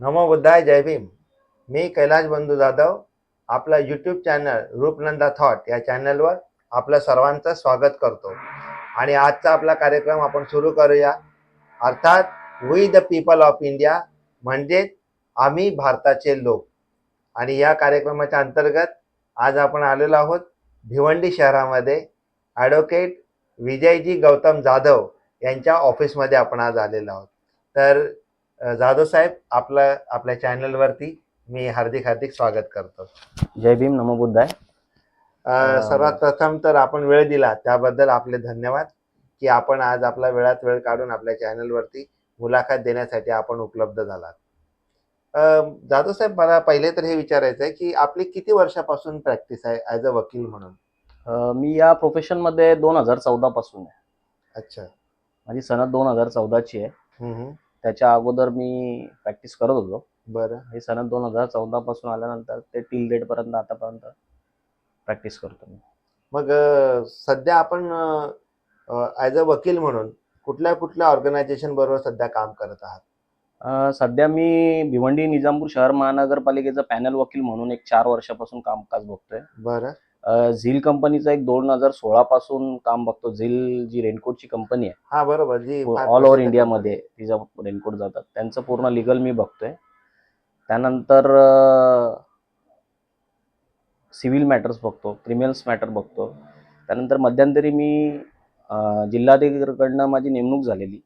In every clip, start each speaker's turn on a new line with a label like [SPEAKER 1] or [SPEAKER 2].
[SPEAKER 1] नमो बुद्धाय जय भीम. मी कैलाश बंधू जाधव आपला YouTube channel रूपनंदा thought या चॅनलवर आपलं सर्वांचं स्वागत करतो. आणि आजचा आपला कार्यक्रम आपण सुरू करूया. अर्थात we the people of India म्हणजेच आम्ही भारताचे लोक. आणि या कार्यक्रमाच्या अंतर्गत आज आपण आलेलो आहोत भिवंडी शहरामध्ये ॲडव्होकेट विजयजी गौतम जाधव यांच्या ऑफिसमध्ये आपण आज आलेलो आहोत. तर जाधव साहेब आपलं आपल्या चॅनलवरती मी हार्दिक हार्दिक स्वागत करतो.
[SPEAKER 2] जय भीम नमो बुद्धाय.
[SPEAKER 1] सर्वात प्रथम तर आपण वेळ दिला त्याबद्दल आपले धन्यवाद की आपण आज आपला वेळात वेळ काढून आपल्या चॅनलवरती मुलाखत देण्यासाठी आपण उपलब्ध झालात. जाधव साहेब मला पहिले तर हे विचारायचं आहे की आपली किती वर्षापासून प्रॅक्टिस आहे ॲज अ वकील म्हणून?
[SPEAKER 2] मी या प्रोफेशनमध्ये दोन हजार चौदा पासून आहे.
[SPEAKER 1] अच्छा.
[SPEAKER 2] माझी सनद दोन हजार चौदाची आहे. त्याच्या अगोदर मी प्रॅक्टिस करत होतो.
[SPEAKER 1] बरं.
[SPEAKER 2] ही सनद दोन हजार चौदा पासून आल्यानंतर ते टिल डेट पर्यंत आतापर्यंत प्रॅक्टिस करतो मी.
[SPEAKER 1] मग अ, सध्या आपण ॲज अ वकील म्हणून कुठल्या कुठल्या ऑर्गनायझेशन बरोबर सध्या काम करत आहात?
[SPEAKER 2] अं, सध्या मी भिवंडी निजामपूर शहर महानगरपालिकेचा पॅनल वकील म्हणून एक चार वर्षापासून कामकाज बघतोय.
[SPEAKER 1] बरं.
[SPEAKER 2] झील कंपनीचं एक दोन हजार सोळा पासून काम बघतो. झील जी रेनकोटची कंपनी आहे.
[SPEAKER 1] हा बरोबर. जी
[SPEAKER 2] ऑल ओव्हर इंडियामध्ये तिचं रेनकोट जातात. त्यांचं पूर्ण लिगल मी बघतोय. त्यानंतर सिव्हिल मॅटर्स बघतो क्रिमिनल्स मॅटर बघतो. त्यानंतर मध्यंतरी मी अं, जिल्हाधिकारीकडनं माझी नेमणूक झालेली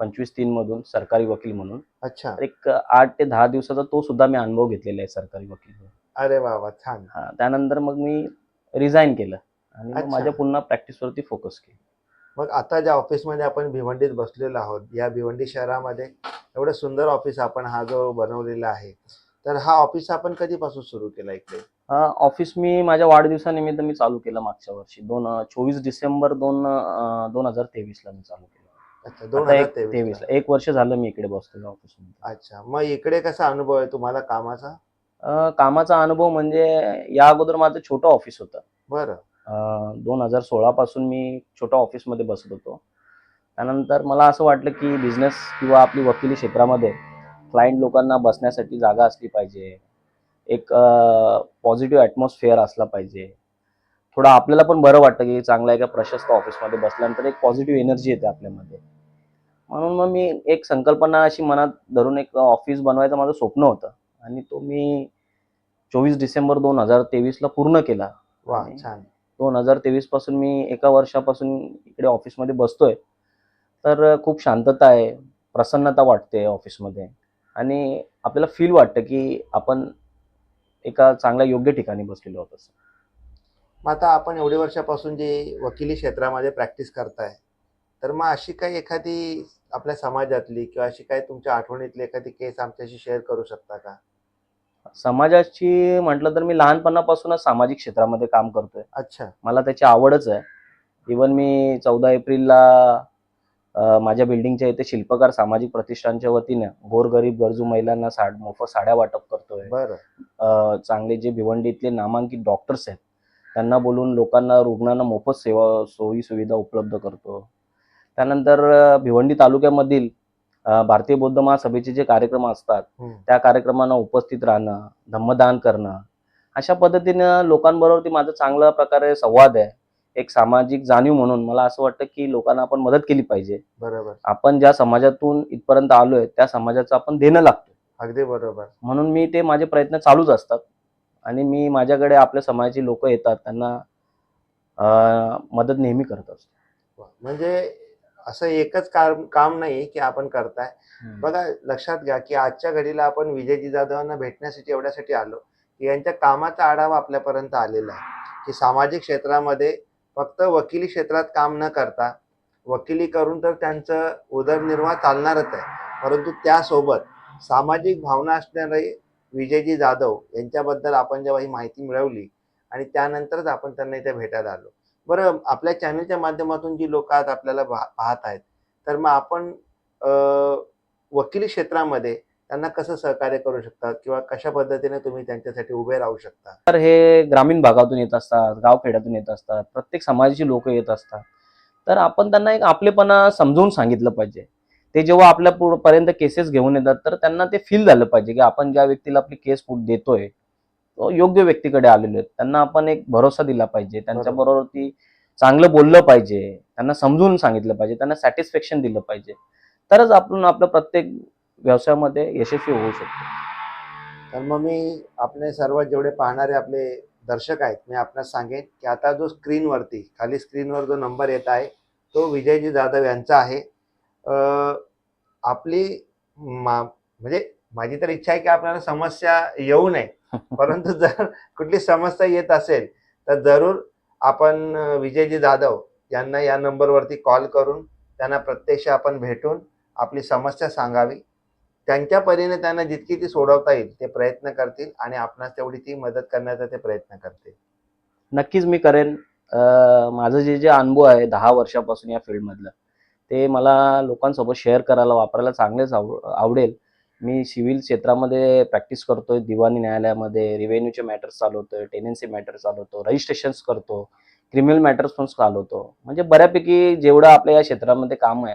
[SPEAKER 2] पंचवीस तीनमधून सरकारी वकील म्हणून.
[SPEAKER 1] अच्छा.
[SPEAKER 2] एक आठ ते दहा दिवसाचा तो सुद्धा मी अनुभव घेतलेला आहे सरकारी वकील
[SPEAKER 1] अरे वा छान.
[SPEAKER 2] हा त्यानंतर मग मी रिझाईन केलं. आणि मग
[SPEAKER 1] अच्छा.
[SPEAKER 2] माझ्या पुन्हा प्रॅक्टिसवरती फोकस केलं.
[SPEAKER 1] मग आता ज्या ऑफिसमध्ये आपण भिवंडीत बसलेलो आहोत या भिवंडी शहरामध्ये एवढं सुंदर ऑफिस आपण हा जो बनवलेला आहे तर हा ऑफिस आपण कधीपासून सुरू केला इकडे?
[SPEAKER 2] ऑफिस मी माझ्या वाढदिवसानिमित्त मी चालू केलं मागच्या वर्षी. दोन चोवीस डिसेंबर दोन अ, दोन हजार तेवीस ला मी चालू केलं.
[SPEAKER 1] अच्छा दोन
[SPEAKER 2] आता
[SPEAKER 1] हजार
[SPEAKER 2] एक
[SPEAKER 1] तेवीस
[SPEAKER 2] तेवीस ला एक वर्ष झालं मी इकडे बसलेलो ऑफिसमध्ये.
[SPEAKER 1] अच्छा मग इकडे कसा अनुभव आहे तुम्हाला कामाचा?
[SPEAKER 2] कामाचा अनुभव म्हणजे या अगोदर माझं छोटं ऑफिस होतं.
[SPEAKER 1] बरं.
[SPEAKER 2] दोन हजार सोळा पासून मी छोट्या ऑफिसमध्ये बसत होतो. त्यानंतर मला असं वाटलं की बिझनेस किंवा आपली वकिली क्षेत्रामध्ये क्लायंट लोकांना बसण्यासाठी जागा असली पाहिजे. एक पॉझिटिव्ह ॲटमॉस्फिअर असला पाहिजे. थोडं आपल्याला पण बरं वाटतं की चांगल्या एका प्रशस्त ऑफिसमध्ये बसल्यानंतर एक पॉझिटिव्ह एनर्जी येते आपल्यामध्ये. म्हणून मग मी एक संकल्पना अशी मनात धरून एक ऑफिस बनवायचं माझं स्वप्न होतं. आणि तो मी चोवीस डिसेंबर दोन हजार तेवीसला पूर्ण केला.
[SPEAKER 1] वा छान.
[SPEAKER 2] दोन हजार तेवीसपासून मी एका वर्षापासून इकडे ऑफिसमध्ये बसतोय. तर खूप शांतता आहे प्रसन्नता वाटते ऑफिसमध्ये. आणि आपल्याला फील वाटतं की आपण एका चांगल्या योग्य ठिकाणी बसलेलो आहोत असं.
[SPEAKER 1] मग आता आपण एवढी वर्षापासून जी वकिली क्षेत्रामध्ये प्रॅक्टिस करताय तर मग अशी काही एखादी आपल्या समाजातली किंवा अशी काही तुमच्या आठवणीतली एखादी केस आमच्याशी शेअर करू शकता का?
[SPEAKER 2] समाजाची म्हटलं तर मी लहानपणापासूनच सामाजिक क्षेत्रामध्ये काम करतोय.
[SPEAKER 1] अच्छा.
[SPEAKER 2] मला त्याची आवडच आहे. इवन मी चौदा एप्रिलला माझ्या बिल्डिंगच्या इथे शिल्पकार सामाजिक प्रतिष्ठानच्या वतीनं गोरगरीब गरजू महिलांना साड मोफत साड्या वाटप करतोय.
[SPEAKER 1] बरं.
[SPEAKER 2] चांगले जे भिवंडीतले नामांकित डॉक्टर्स आहेत त्यांना बोलून लोकांना रुग्णांना मोफत सेवा सोयी सुविधा उपलब्ध करतो. त्यानंतर भिवंडी तालुक्यामधील भारतीय बौद्ध महासभेचे जे कार्यक्रम असतात. त्या कार्यक्रमांना उपस्थित राहणं धम्मदान करणं अशा पद्धतीनं लोकांबरोबर ती माझा चांगल्या प्रकारे संवाद आहे एक सामाजिक जाणीव म्हणून. मला असं वाटतं की लोकांना आपण मदत केली पाहिजे.
[SPEAKER 1] बरोबर.
[SPEAKER 2] आपण ज्या समाजातून इथपर्यंत आलोय त्या समाजाचं आपण देणं लागतो
[SPEAKER 1] अगदी बरोबर.
[SPEAKER 2] म्हणून मी ते माझे प्रयत्न चालूच असतात. आणि मी माझ्याकडे आपल्या समाजाची लोक येतात त्यांना मदत नेहमी करत असतो.
[SPEAKER 1] म्हणजे असं एकच काम काम नाही की आपण करताय. बघा लक्षात घ्या की आजच्या घडीला आपण विजयजी जाधवांना भेटण्यासाठी एवढ्यासाठी आलो की यांच्या कामाचा आढावा आपल्यापर्यंत आलेला आहे. की सामाजिक क्षेत्रामध्ये फक्त वकिली क्षेत्रात काम न करता वकिली करून तर त्यांचं उदरनिर्वाह चालणारच आहे. परंतु त्यासोबत सामाजिक भावना असणारे विजयजी जाधव यांच्याबद्दल आपण जेव्हा ही माहिती मिळवली आणि त्यानंतरच आपण त्यांना इथे भेटायला आलो. बरं आपल्या चॅनलच्या माध्यमातून जी लोक आज आपल्याला पाहत आहेत तर मग आपण वकिली क्षेत्रामध्ये त्यांना कसं सहकार्य करू शकता किंवा कशा पद्धतीने तुम्ही त्यांच्यासाठी उभे राहू शकता?
[SPEAKER 2] तर हे ग्रामीण भागातून येत असतात गावखेड्यातून येत असतात प्रत्येक समाजाची लोक येत असतात. तर आपण त्यांना एक आपलेपणा समजून सांगितलं पाहिजे. ते जेव्हा आपल्या पुढ- पर्यंत केसेस घेऊन येतात तर त्यांना ते फील झालं पाहिजे की आपण ज्या व्यक्तीला आपली केस देतोय योग्य व्यक्तीकडे आलेलो आहे त्यांना आपण एक भरोसा दिला पाहिजे. त्यांच्या बरोबर. ती चांगलं बोललं पाहिजे. त्यांना समजून सांगितलं पाहिजे. त्यांना सॅटिस्फॅक्शन दिलं पाहिजे. तरच आपण आपल्या प्रत्येक व्यवसायामध्ये यशस्वी होऊ शकतो.
[SPEAKER 1] तर मग मी आपले सर्व जेवढे पाहणारे आपले दर्शक आहेत मी आपणास सांगेन की आता जो स्क्रीनवरती खाली स्क्रीनवर जो नंबर येत आहे तो विजयजी जाधव यांचा आहे. आपली मा म्हणजे माझी तर इच्छा आहे की आपल्याला समस्या येऊ नये. परंतु जर कुठली समस्या येत असेल तर जरूर आपण विजयजी जाधव यांना या नंबरवरती कॉल करून त्यांना प्रत्यक्ष आपण भेटून आपली समस्या सांगावी. त्यांच्या परीने त्यांना जितकी ती सोडवता येईल ते प्रयत्न करतील आणि आपणास तेवढी ती मदत करण्याचा ते प्रयत्न करतील.
[SPEAKER 2] नक्कीच मी करेन. माझं जे जे अनुभव आहे दहा वर्षापासून या फील्डमधलं ते मला लोकांसोबत शेअर करायला वापरायला चांगलेच आव आवडेल. मी सिव्हिल क्षेत्रामध्ये प्रॅक्टिस करतोय दिवाणी न्यायालयामध्ये रिव्हेन्यूचे मॅटर्स चालवतोय टेनन्सी मॅटर्स चालवतो रजिस्ट्रेशन्स करतो क्रिमिनल मॅटर्स पण चालवतो म्हणजे बऱ्यापैकी जेवढं आपल्या या क्षेत्रामध्ये काम आहे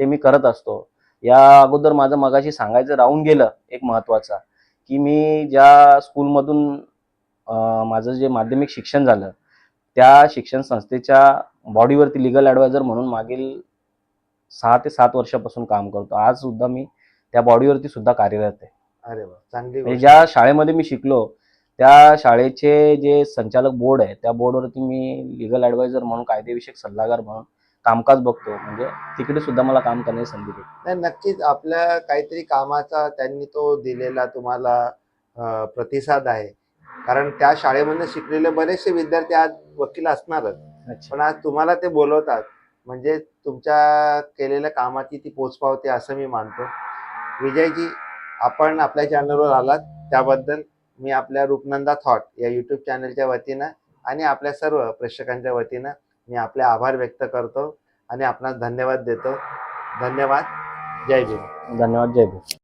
[SPEAKER 2] ते मी करत असतो. या अगोदर माझं मगाशी सांगायचं राहून गेलं एक महत्त्वाचा की मी ज्या स्कूलमधून माझं जे माध्यमिक शिक्षण झालं त्या शिक्षण संस्थेच्या बॉडीवरती लिगल ॲडवायझर म्हणून मागील सहा ते सात वर्षापासून काम करतो. आज सुद्धा मी त्या बॉडीवरती सुद्धा कार्यरत आहे.
[SPEAKER 1] अरे वा चांगली
[SPEAKER 2] म्हणजे
[SPEAKER 1] गोष्ट.
[SPEAKER 2] ज्या शाळेमध्ये मी शिकलो त्या शाळेचे जे संचालक बोर्ड आहे त्या बोर्डवरती मी लिगल ॲडवायझर म्हणून कायदेविषयक सल्लागार म्हणून कामकाज बघतो. म्हणजे तिकडे सुद्धा मला काम करण्याची संधी भेटते.
[SPEAKER 1] नाही नक्कीच आपल्या काहीतरी कामाचा त्यांनी तो दिलेला तुम्हाला अं, प्रतिसाद आहे. कारण त्या शाळेमध्ये शिकलेले बरेचसे विद्यार्थी आज वकील असणारच. पण आज तुम्हाला ते बोलवतात. म्हणजे तुमच्या केलेल्या कामाची ती पोचपावते असं मी मानतो. विजयजी आपण आपल्या चॅनलवर आलात. त्याबद्दल मी आपल्या रूपनंदा थॉट या यूट्यूब चॅनलच्या वतीनं आणि आपल्या सर्व प्रेक्षकांच्या वतीनं मी आपले आभार व्यक्त करतो आणि आपणास धन्यवाद देतो. धन्यवाद. जय भीम.
[SPEAKER 2] धन्यवाद जय भीम.